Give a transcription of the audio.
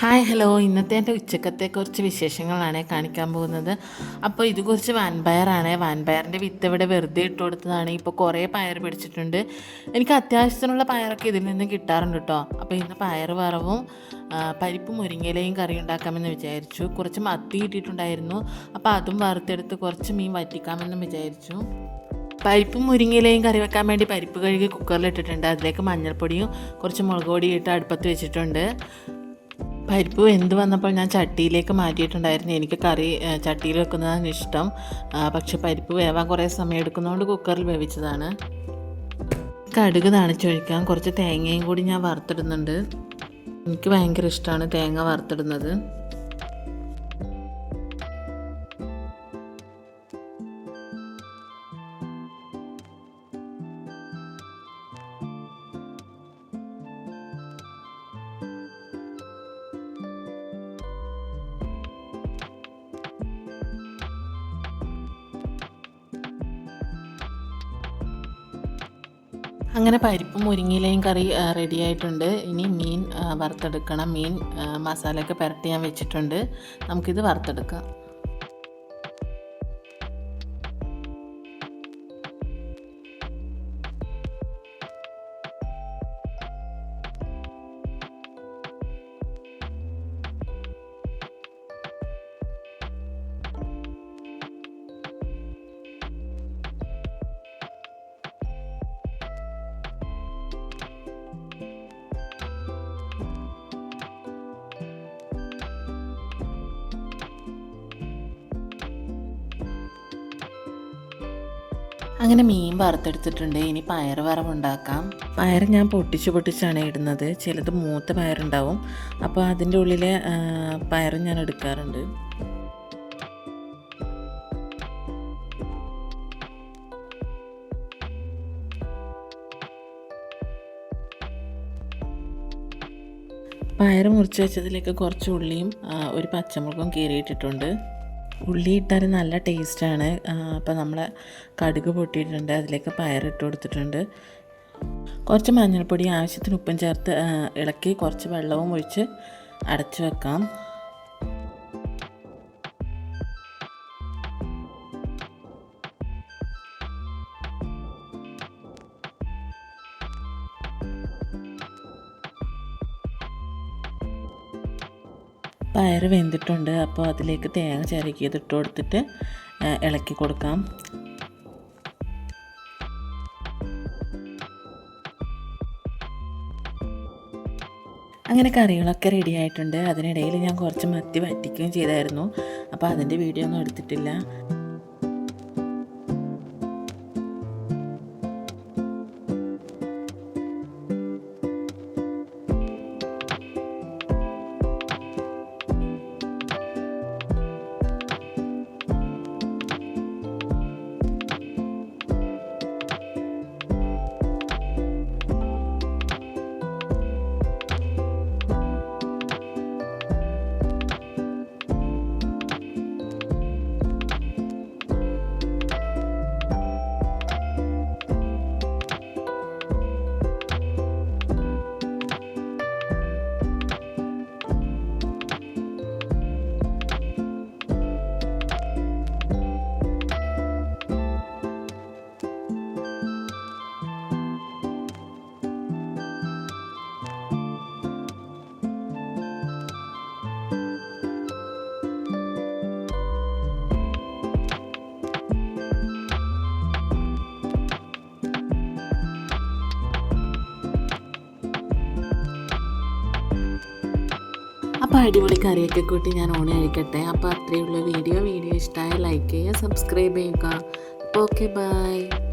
Hi hello ഇന്നത്തെ എന്റെ ഉച്ചക്കത്തെ കുറച്ച് വിശേഷങ്ങളാണ് കാണിക്കാൻ പോകുന്നത്. അപ്പോൾ ഇത് കുറച്ച് വാൻപയറാണ്. വാൻപയറിന്റെ വിത്ത് ഇവിടെ വെറുതെ ഇട്ട് കൊടുത്തതാണ്. ഇപ്പോൾ കുറേ പയർ പിടിച്ചിട്ടുണ്ട്. എനിക്ക് അത്യാവശ്യത്തിനുള്ള പയറൊക്കെ ഇതിൽ നിന്ന് കിട്ടാറുണ്ട് കേട്ടോ. അപ്പോൾ ഇന്ന് പയർ വറവും പരിപ്പും മുരിങ്ങയിലയും കറി ഉണ്ടാക്കാമെന്ന് വിചാരിച്ചു. കുറച്ച് മത്തി കിട്ടിയിട്ടുണ്ടായിരുന്നു. അപ്പോൾ അതും വറുത്തെടുത്ത് കുറച്ച് മീൻ വറ്റിക്കാമെന്നും വിചാരിച്ചു. പരിപ്പും മുരിങ്ങയിലയും കറി വെക്കാൻ വേണ്ടി പരിപ്പ് കഴുകി കുക്കറിൽ ഇട്ടിട്ടുണ്ട്. അതിലേക്ക് മഞ്ഞൾപ്പൊടിയും കുറച്ച് മുളക് പൊടിയും ഇട്ട് അടുപ്പത്ത് വെച്ചിട്ടുണ്ട്. പരിപ്പ് വെന്ത് വന്നപ്പോൾ ഞാൻ ചട്ടിയിലേക്ക് മാറ്റിയിട്ടുണ്ടായിരുന്നു. എനിക്ക് കറി ചട്ടിയിൽ വെക്കുന്നതാണ് ഇഷ്ടം. പക്ഷെ പരിപ്പ് വേവാൻ കുറേ സമയം എടുക്കുന്നതുകൊണ്ട് കുക്കറിൽ വേവിച്ചതാണ്. കടുക് തണിച്ചൊഴിക്കാൻ കുറച്ച് തേങ്ങയും കൂടി ഞാൻ വറുത്തിടുന്നുണ്ട്. എനിക്ക് ഭയങ്കര ഇഷ്ടമാണ് തേങ്ങ വറുത്തിടുന്നത്. അങ്ങനെ പരിപ്പും മുരിങ്ങയിലയും കറി റെഡിയായിട്ടുണ്ട് ഇനി മീൻ വറുത്തെടുക്കണം. മീൻ മസാലയൊക്കെ പുരട്ടി ഞാൻ വെച്ചിട്ടുണ്ട്. നമുക്കിത് വറുത്തെടുക്കാം. അങ്ങനെ മീൻ വറുത്തെടുത്തിട്ടുണ്ട്. ഇനി പയർ വറവുണ്ടാക്കാം. പയർ ഞാൻ പൊട്ടിച്ച് പൊട്ടിച്ചാണ് ഇടുന്നത്. ചിലത് മൂത്ത പയറുണ്ടാവും. അപ്പോൾ അതിന്റെ ഉള്ളിലെ പയറും ഞാൻ എടുക്കാറുണ്ട്. പയർ മുറിച്ച് വെച്ചതിലേക്ക് കുറച്ച് ഉള്ളിയും ഒരു പച്ചമുളകും കീറിയിട്ടിട്ടുണ്ട്. ഉള്ളി ഇട്ടാൽ നല്ല ടേസ്റ്റാണ്. അപ്പോൾ നമ്മൾ കടുക് പൊട്ടിയിട്ടുണ്ട് അതിലേക്ക് പയറിട്ട് കൊടുത്തിട്ടുണ്ട്. കുറച്ച് മഞ്ഞൾപ്പൊടി ആവശ്യത്തിന് ഉപ്പും ചേർത്ത് ഇളക്കി കുറച്ച് വെള്ളവും ഒഴിച്ച് അടച്ചു വെക്കാം. പയർ വെന്തിട്ടുണ്ട്. അപ്പോൾ അതിലേക്ക് തേങ്ങ ചിരക്കിയത് ഇട്ട് കൊടുത്തിട്ട് ഇളക്കി കൊടുക്കാം. അങ്ങനെ കറികളൊക്കെ റെഡി ആയിട്ടുണ്ട്. അതിനിടയിൽ ഞാൻ കുറച്ച് മത്തി വറ്റിക്കുകയും ചെയ്തായിരുന്നു. അപ്പോൾ അതിന്റെ വീഡിയോ ഒന്നും എടുത്തിട്ടില്ല. അപ്പോൾ അടിപൊളി കറിയൊക്കെ കൂട്ടി ഞാൻ ഓണി കഴിക്കട്ടെ. അപ്പോൾ അത്രയുള്ള വീഡിയോ. വീഡിയോ ഇഷ്ടമായ ലൈക്ക് ചെയ്യുക സബ്സ്ക്രൈബ് ചെയ്യുക. Okay bye